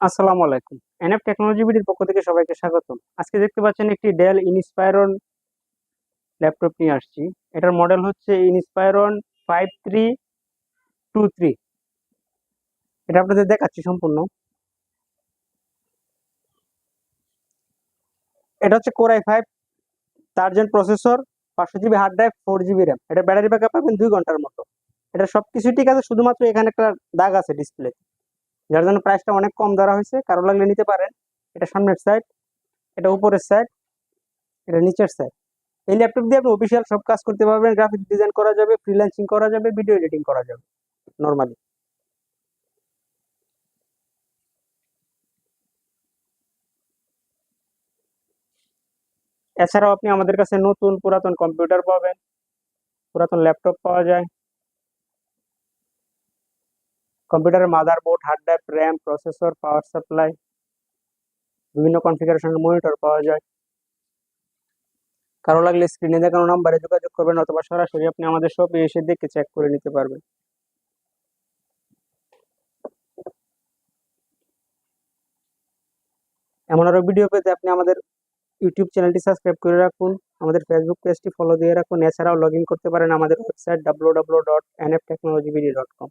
আসসালামু আলাইকুম। NF technology বিডির পক্ষ থেকে সবাইকে স্বাগতম। আজকে দেখতে পাচ্ছেন একটি ডেল ইনস্পায়রন ল্যাপটপ নিয়ে আসছি। এটার মডেল হচ্ছে Inspiron five three two three এটা আপনাদের দেখাচ্ছি সম্পূর্ণ। এটা হচ্ছে কোরাই ফাইভ তার প্রসেসর পাঁচশো GB hard drive four GB RAM এটা ব্যাটারি ব্যাকআপ পাবেন দুই ঘণ্টার মতো। এটা সব কিছু ঠিক আছে, শুধুমাত্র এখানে একটা দাগ আছে ডিসপ্লে যার জন্য প্রাইসটা অনেক কম ধরা হয়েছে। কারও লাগলে নিতে পারেন। এটা সামনের সাইড এটা উপরের সাইড এটা নিচের সাইড এই ল্যাপটপ দিয়ে আপনি অফিসিয়াল সব কাজ করতে পারবেন। গ্রাফিক ডিজাইন করা যাবে ফ্রিল্যান্সিং করা যাবে ভিডিও এডিটিং করা যাবে নর্মালি এছাড়াও আপনি আমাদের কাছে নতুন পুরাতন কম্পিউটার পাবেন। পুরাতন ল্যাপটপ পাওয়া যায়। কম্পিউটারের motherboard hard drive RAM processor power supply বিভিন্ন কনফিগারেশনের মনিটর পাওয়া যায়। কারও লাগলে স্ক্রিনে দেখানো নাম্বারে যোগাযোগ করবেন অথবা সরাসরি আপনি আমাদের শপে এসে দেখে চেক করে নিতে পারবেন। এমন আরও ভিডিও পেতে আপনি আমাদের ইউটিউব চ্যানেলটি সাবস্ক্রাইব করে রাখুন, আমাদের ফেসবুক পেজটি ফলো দিয়ে রাখুন। এছাড়াও লগ করতে পারেন আমাদের website W W dot N F technology dot com